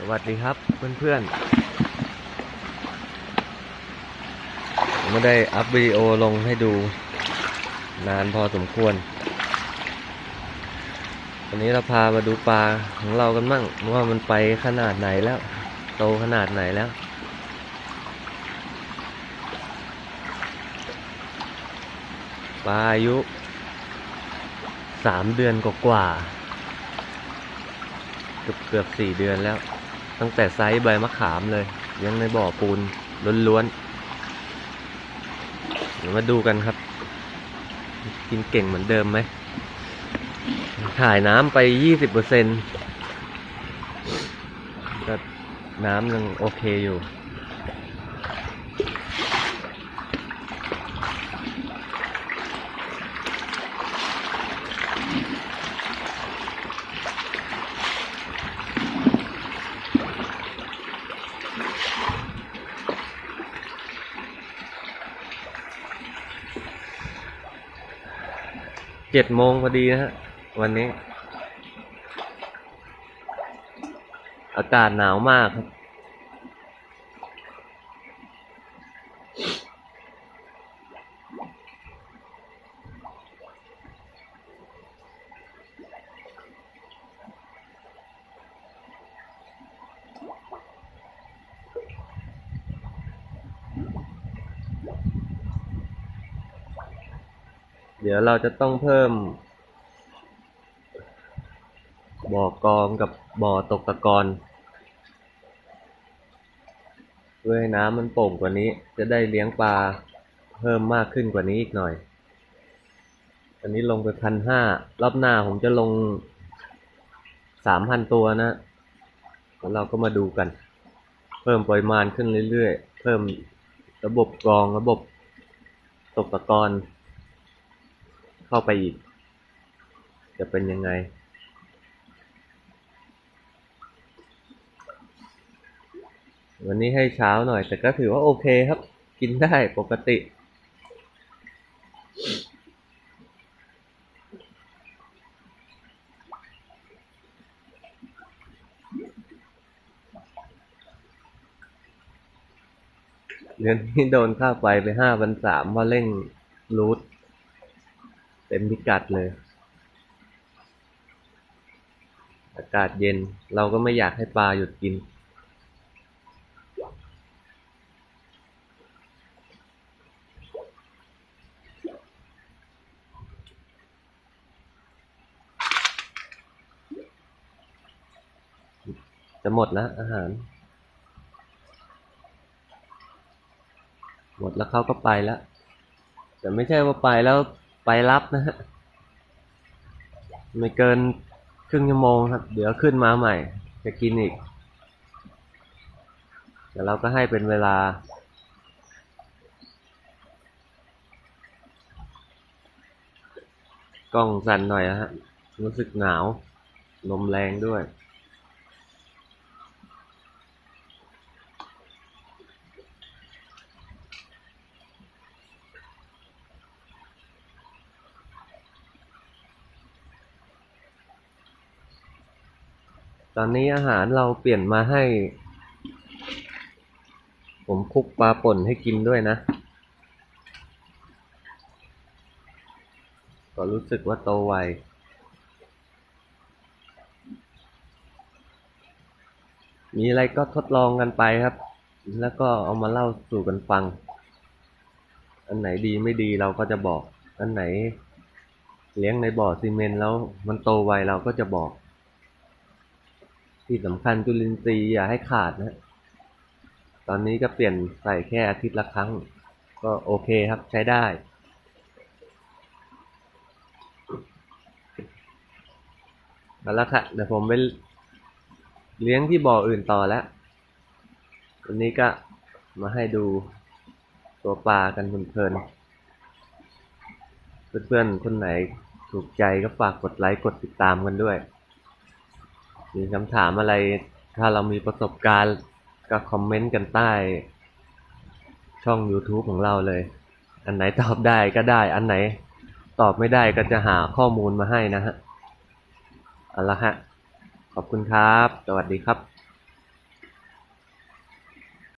สวัสดีครับเพื่อนๆผมไม่ได้อัพวิดีโอลงให้ดูนานพอสมควร วันนี้เราพามาดูปลาของเรากันมั่งว่ามันไปขนาดไหนแล้ว โตขนาดไหนแล้วปลาอายุสามเดือนกว่าๆเกือบเกือบสี่เดือนแล้ว ตั้งแต่ไซส์ใบมะขามเลย ยังในบ่อปูนล้วนๆเดี๋ยวมาดูกันครับ กินเก่งเหมือนเดิมไหมถ่ายน้ำไปยี่สิบเปอร์เซ็นต์ก็น้ำยังโอเคอยู่ เจ็ดโมงพอดีนะฮะ วันนี้ อากาศหนาวมากครับ เดี๋ยวเราจะต้องเพิ่ม บ่อกองกับบ่อตกตะกอนเพื่อให้น้ำมันโป่งกว่านี้ จะได้เลี้ยงปลาเพิ่มมากขึ้นกว่านี้อีกหน่อย อันนี้ลงไปพันห้ารอบหน้าผมจะลงสามพันตัวนะ แล้วเราก็มาดูกัน เพิ่มปริมาณขึ้นเรื่อยๆ เพิ่มระบบกรองระบบตกตะกอน เข้าไปอีก จะเป็นยังไง วันนี้ให้เช้าหน่อย แต่ก็ถือว่าโอเคครับ กินได้ปกติเดือนนี้โดนค่าไฟไปห้าพันสามเพราะเร่งรูท ต็มพิกัดเลย อากาศเย็นเราก็ไม่อยากให้ปลาหยุดกิน จะหมดแล้วอาหาร หมดแล้วเขาก็ไปแล้ว แต่ไม่ใช่ว่าไปแล้ว ไปรับนะฮะไม่เกินครึ่งชั่วโมงครับ เดี๋ยวขึ้นมาใหม่ จะกินอีกแต่เราก็ให้เป็นเวลา กล้องสั่นหน่อยนะฮะ รู้สึกหนาว ลมแรงด้วย ตอนนี้อาหารเราเปลี่ยนมาให้ ผมคุกปลาป่นให้กินด้วยนะ ก็รู้สึกว่าโตไวมีอะไรก็ทดลองกันไปครับ แล้วก็เอามาเล่าสู่กันฟัง อันไหนดีไม่ดีเราก็จะบอก อันไหน เลี้ยงในบ่อซีเมนต์แล้วมันโตไวเราก็จะบอก ที่สำคัญจุลินทรีย์อย่าให้ขาดนะ ตอนนี้ก็เปลี่ยนใส่แค่อาทิตย์ละครั้ง ก็โอเคครับใช้ได้เอาละค่ะ เดี๋ยวผมไปเลี้ยงที่บ่ออื่นต่อแล้ว วันนี้ก็มาให้ดูตัวปลากันเพลินๆเพื่อนๆ คนไหนถูกใจก็ฝากกดไลค์กดติดตามกันด้วย มีคำถามอะไร ถ้าเรามีประสบการณ์ก็คอมเมนต์กันใต้ ช่อง YouTube ของเราเลย อันไหนตอบได้ก็ได้ อันไหนตอบไม่ได้ก็จะหาข้อมูลมาให้นะฮะ เอาละฮะ ขอบคุณครับ สวัสดีครับ